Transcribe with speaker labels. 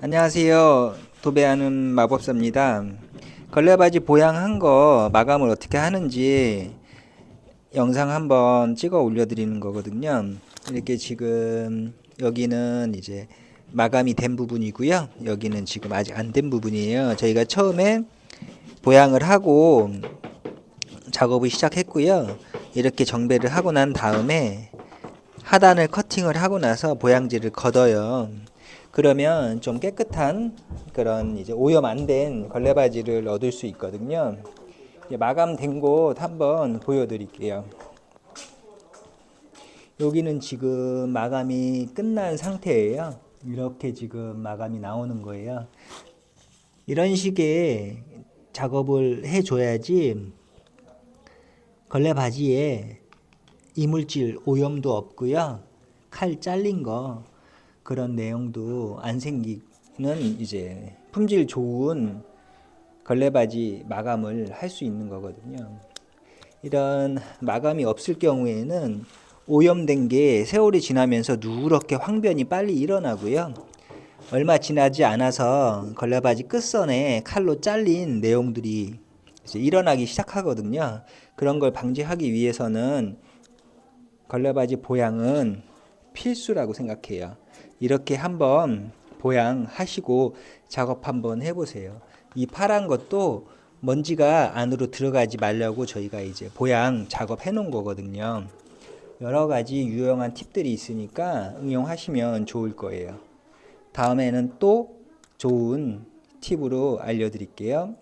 Speaker 1: 안녕하세요. 도배하는 마법사입니다. 걸레바지 보양한 거 마감을 어떻게 하는지 영상 한번 찍어 올려드리는 거거든요. 이렇게 지금 여기는 이제 마감이 된 부분이고요. 여기는 지금 아직 안 된 부분이에요. 저희가 처음에 보양을 하고 작업을 시작했고요. 이렇게 정배를 하고 난 다음에 하단을 커팅을 하고 나서 보양지를 걷어요. 그러면 좀 깨끗한 그런 이제 오염 안 된 걸레바지를 얻을 수 있거든요. 마감된 곳 한번 보여드릴게요. 여기는 지금 마감이 끝난 상태예요. 이렇게 지금 마감이 나오는 거예요. 이런 식의 작업을 해줘야지 걸레 바지에 이물질 오염도 없고요. 칼 잘린 거 그런 내용도 안 생기는 이제 품질 좋은 걸레 바지 마감을 할 수 있는 거거든요. 이런 마감이 없을 경우에는 오염된 게 세월이 지나면서 누렇게 황변이 빨리 일어나고요. 얼마 지나지 않아서 걸레바지 끝선에 칼로 잘린 내용들이 일어나기 시작하거든요. 그런 걸 방지하기 위해서는 걸레바지 보양은 필수라고 생각해요. 이렇게 한번 보양하시고 작업 한번 해보세요. 이 파란 것도 먼지가 안으로 들어가지 말려고 저희가 이제 보양 작업 해놓은 거거든요. 여러 가지 유용한 팁들이 있으니까 응용하시면 좋을 거예요. 다음에는 또 좋은 팁으로 알려드릴게요.